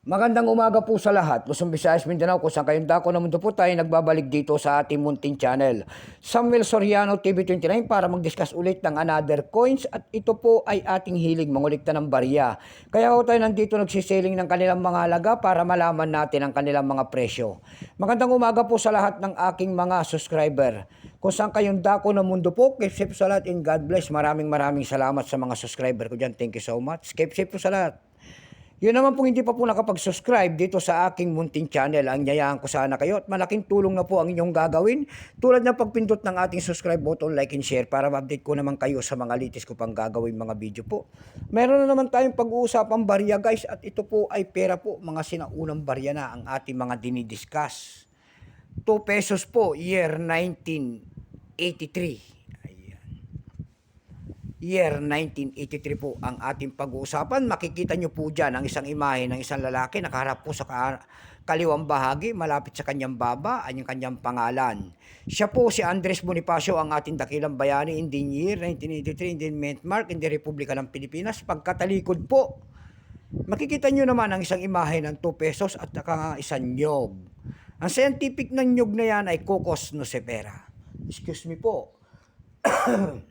Magandang umaga po sa lahat. Luzon, Visayas, Mindanao, kung saan kayong dako na mundo po tayo nagbabalik dito sa ating munting channel. Samuel Soriano TV29 para mag-discuss ulit ng another coins at ito po ay ating hilig mangulikta ng barya. Kaya ho tayo nandito nagsisiling ng kanilang mga halaga para malaman natin ang kanilang mga presyo. Magandang umaga po sa lahat ng aking mga subscriber. Kung saan kayong dako na mundo po, keep safe sa lahat and God bless. Maraming maraming salamat sa mga subscriber ko dyan. Thank you so much. Keep safe po sa lahat. Yun naman po hindi pa po nakapag-subscribe dito sa aking munting channel. Ang yayaan ko sana kayo at malaking tulong na po ang inyong gagawin tulad ng pagpindot ng ating subscribe button, like and share para ma-update ko naman kayo sa mga litis ko pang gagawin mga video po. Meron na naman tayong pag-uusapang barya guys at ito po ay pera po mga sinaunang barya na ang ating mga dinidiscuss. 2 pesos po year 1983 year 1983 po ang ating pag-uusapan. Makikita nyo po dyan ang isang imahe ng isang lalaki nakaharap po sa ka- kaliwang bahagi, malapit sa kanyang baba, ang kanyang pangalan. Siya po si Andres Bonifacio, ang ating dakilang bayani in the year 1983 in the mark in the Republika ng Pilipinas. Pagkatalikod po, makikita nyo naman ang isang imahe ng 2 pesos at saka isang nyog. Ang scientific ng nyog na yan ay Cocos nocifera. Excuse me po.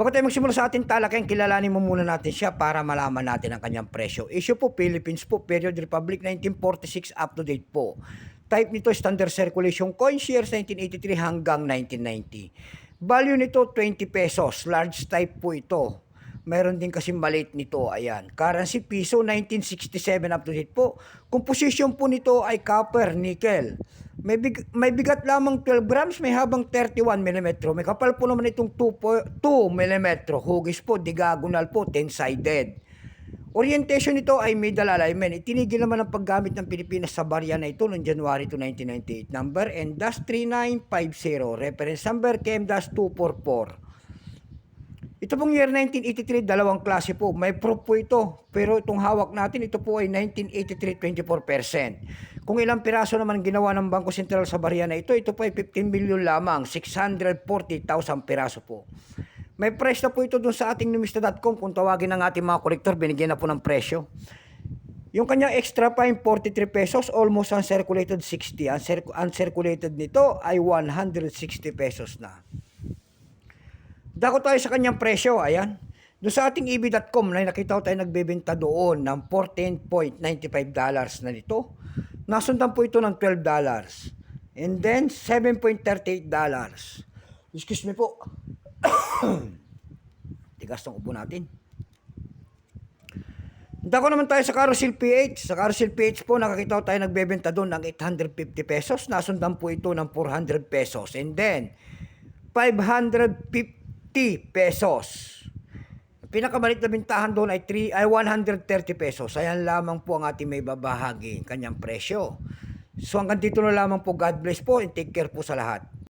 Bago tayo magsimula sa ating talakayan, kilalanin mo muna natin siya para malaman natin ang kanyang presyo. Issue po, Philippines po, period Republic 1946 up to date po. Type nito, standard circulation coins, years 1983 hanggang 1990. Value nito, 20 pesos. Large type po ito. Meron din kasi maliit nito, ayan. Currency piso, 1967 up to date po. Composition po nito ay copper, nickel. May, big, may bigat lamang 12 grams, may habang 31 mm. May kapal po naman itong 2, po- 2 mm. Hugis po, diagonal po, 10-sided. Orientation nito ay middle alignment. Itinigil naman ang paggamit ng Pilipinas sa barya na ito noong January to 1998. Number N-3950. Reference number KM-244. Ito pong year 1983, dalawang klase po. May proof po ito. Pero itong hawak natin, ito po ay 1983, 24%. Kung ilang piraso naman ginawa ng Bangko Sentral sa barya na ito, ito po ay 15 million lamang, 640,000 piraso po. May price na po ito dun sa ating numista.com. Kung tawagin ng ating mga kolektor, binigyan na po ng presyo. Yung kanya extra fine, 43 pesos, almost uncirculated 60. Uncirc- uncirculated nito ay 160 pesos na. Dako tayo sa kanyang presyo, ayan. Doon sa ating EB.com na nakita ko tayo nagbebenta doon ng 14.95 dollars na nito. Nasundan po ito ng 12 dollars. And then 7.38 dollars. Excuse me po. Tigas ng upo natin. Dako naman tayo sa Carousel PH. Sa Carousel PH po, nakakita ko tayo nagbebenta doon ng 850 pesos. Nasundan po ito ng 400 pesos. And then, 550 pesos. Pinakamalit na bintahan doon ay, 3, ay 130 pesos. Ayan lamang po ang ating may babahagi, kanyang presyo. So hanggang dito na lamang po. God bless po and take care po sa lahat.